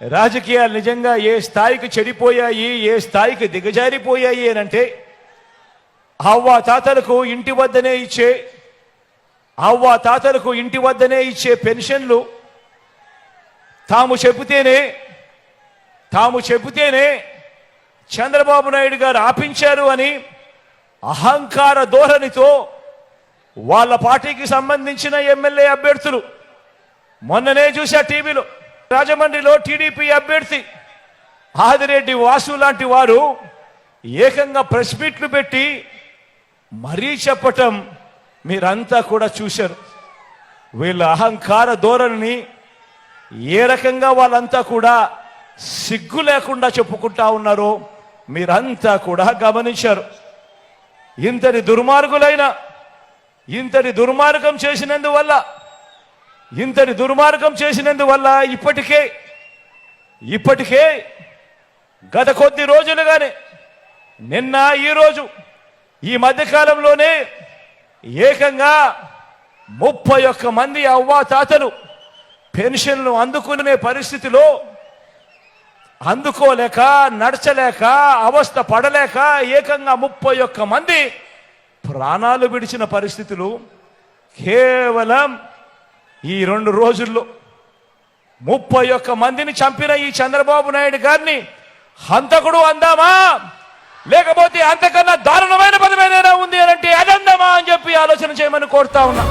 రాజకీయాలు నిజంగా ఏ స్థాయికి చెడిపోయాయి ఏ స్థాయికి దిగజారిపోయాయి అని అంటే అవ్వ తాతలకు ఇంటి వద్దనే ఇచ్చే అవ్వ తాతలకు ఇంటి వద్దనే ఇచ్చే పెన్షన్లు తాము చెబితేనే తాము చెబితేనే చంద్రబాబు నాయుడు గారు ఆపించారు అని అహంకార ధోరణితో వాళ్ళ పార్టీకి సంబంధించిన ఎమ్మెల్యే అభ్యర్థులు. మొన్ననే చూశా టీవీలో. రాజమండ్రిలో టీడీపీ అభ్యర్థి ఆదిరెడ్డి వాసు లాంటి వారు ఏకంగా ప్రెస్ మీట్లు పెట్టి మరీ చెప్పటం మీరంతా కూడా చూశారు. వీళ్ళ అహంకార ధోరణిని ఏ రకంగా వాళ్ళంతా కూడా సిగ్గు లేకుండా చెప్పుకుంటా ఉన్నారో మీరంతా కూడా గమనించారు. ఇంతటి దుర్మార్గులైన ఇంతటి దుర్మార్గం చేసినందువల్ల ఇంతటి దుర్మార్గం చేసినందువల్ల ఇప్పటికే ఇప్పటికే గత కొద్ది రోజులుగానే నిన్న ఈరోజు ఈ మధ్యకాలంలోనే ఏకంగా ముప్పై ఒక్క మంది అవ్వా తాతలు పెన్షన్లు అందుకునే పరిస్థితిలో అందుకోలేక నడచలేక అవస్థ పడలేక ఏకంగా ముప్పై ఒక్క మంది ప్రాణాలు విడిచిన పరిస్థితులు కేవలం ఈ రెండు రోజుల్లో ముప్పై ఒక్క మందిని చంపిన ఈ చంద్రబాబు నాయుడు గారిని హంతకుడు అందామా? లేకపోతే అంతకన్నా దారుణమైన పదమైనా ఉంది అని అంటే అదందమా అని చెప్పి ఆలోచన చేయమని కోరుతా ఉన్నా.